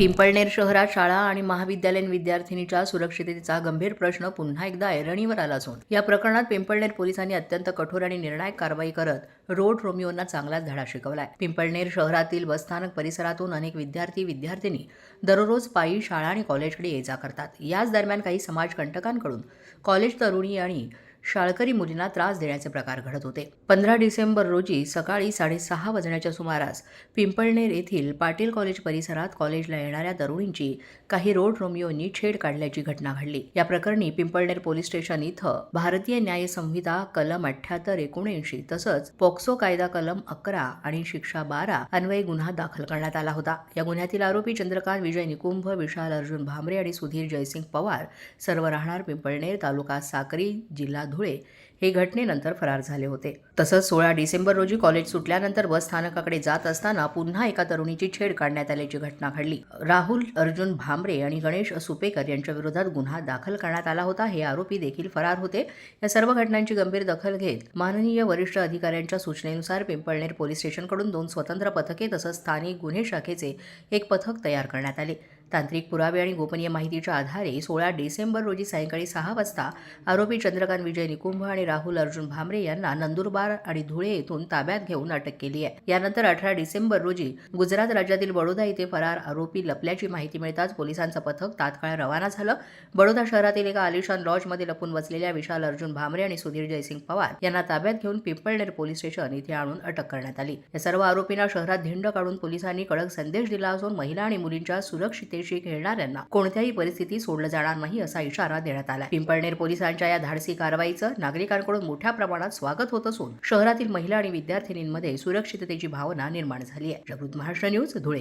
पिंपळनेर शहरात शाळा आणि महाविद्यालयीन विद्यार्थिनीच्या सुरक्षिततेचा गंभीर प्रश्न पुन्हा एकदा ऐरणीवर आला असून या प्रकरणात पिंपळनेर पोलिसांनी अत्यंत कठोर आणि निर्णायक कारवाई करत रोड रोमिओंना चांगलाच धडा शिकवलाय. पिंपळनेर शहरातील बसस्थानक परिसरातून अनेक विद्यार्थी विद्यार्थिनी दररोज पायी शाळा आणि कॉलेजकडे ये जा करतात. याच दरम्यान काही समाजकंटकांकडून कॉलेज तरुणी आणि शाळकरी मुलींना त्रास देण्याचे प्रकार घडत होते. पंधरा डिसेंबर रोजी सकाळी साडेसहा वाजण्याच्या सुमारास पिंपळनेर येथील पाटील कॉलेज परिसरात कॉलेजला येणाऱ्या तरुणींची काही रोड रोमिओंनी छेड काढल्याची घटना घडली. या प्रकरणी पिंपळनेर पोलीस स्टेशन इथं भारतीय न्याय संहिता कलम अठ्याहत्तर एकोणऐंशी तसंच पोक्सो कायदा कलम अकरा आणि शिक्षा बारा अन्वये गुन्हा दाखल करण्यात आला होता. या गुन्ह्यातील आरोपी चंद्रकांत विजय निकुंभ विशाल अर्जुन भामरे आणि सुधीर जयसिंग पवार सर्व राहणार पिंपळनेर तालुका साक्री जिल्हा धुळे हे घटनेनंतर फरार झाले होते. तसंच सोळा डिसेंबर रोजी कॉलेज सुटल्यानंतर बस स्थानकाकडे जात असताना पुन्हा एका तरुणीची छेड काढण्यात आल्याची घटना घडली. राहुल अर्जुन भामरे आणि गणेश सुपेकर यांच्या विरोधात गुन्हा दाखल करण्यात आला होता हे आरोपी देखील फरार होते. या सर्व घटनांची गंभीर दखल घेत माननीय वरिष्ठ अधिकाऱ्यांच्या सूचनेनुसार पिंपळनेर पोलीस स्टेशनकडून दोन स्वतंत्र पथके तसंच स्थानिक गुन्हे शाखेचे एक पथक तयार करण्यात आले. तांत्रिक पुरावे आणि गोपनीय माहितीच्या आधारे सोळा डिसेंबर रोजी सायंकाळी सहा वाजता आरोपी चंद्रकांत विजय निकुंभ आणि राहुल अर्जुन भामरे यांना नंदुरबार आणि धुळे येथून ताब्यात घेऊन अटक केली आहे. यानंतर अठरा डिसेंबर रोजी गुजरात राज्यातील बडोदा येथे फरार आरोपी लपल्याची माहिती मिळताच पोलिसांचं पथक तात्काळ रवाना झालं. बडोदा शहरातील एका आलिशान लॉजमध्ये लपून बसलेल्या विशाल अर्जुन भामरे आणि सुधीर जयसिंग पवार यांना ताब्यात घेऊन पिंपळनेर पोलीस स्टेशन इथे आणून अटक करण्यात आली. या सर्व आरोपींना शहरात धिंड काढून पोलिसांनी कडक संदेश दिला असून महिला आणि मुलींच्या सुरक्षिते सुरक्षितेशी खेळणाऱ्यांना कोणत्याही परिस्थितीत सोडलं जाणार नाही असा इशारा देण्यात आला पिंपळनेर पोलिसांच्या या धाडसी कारवाईचं नागरिकांकडून मोठ्या प्रमाणात स्वागत होत असून शहरातील महिला आणि विद्यार्थिनींमध्ये सुरक्षिततेची भावना निर्माण झाली आहे. जागृत महाराष्ट्र न्यूज धुळे.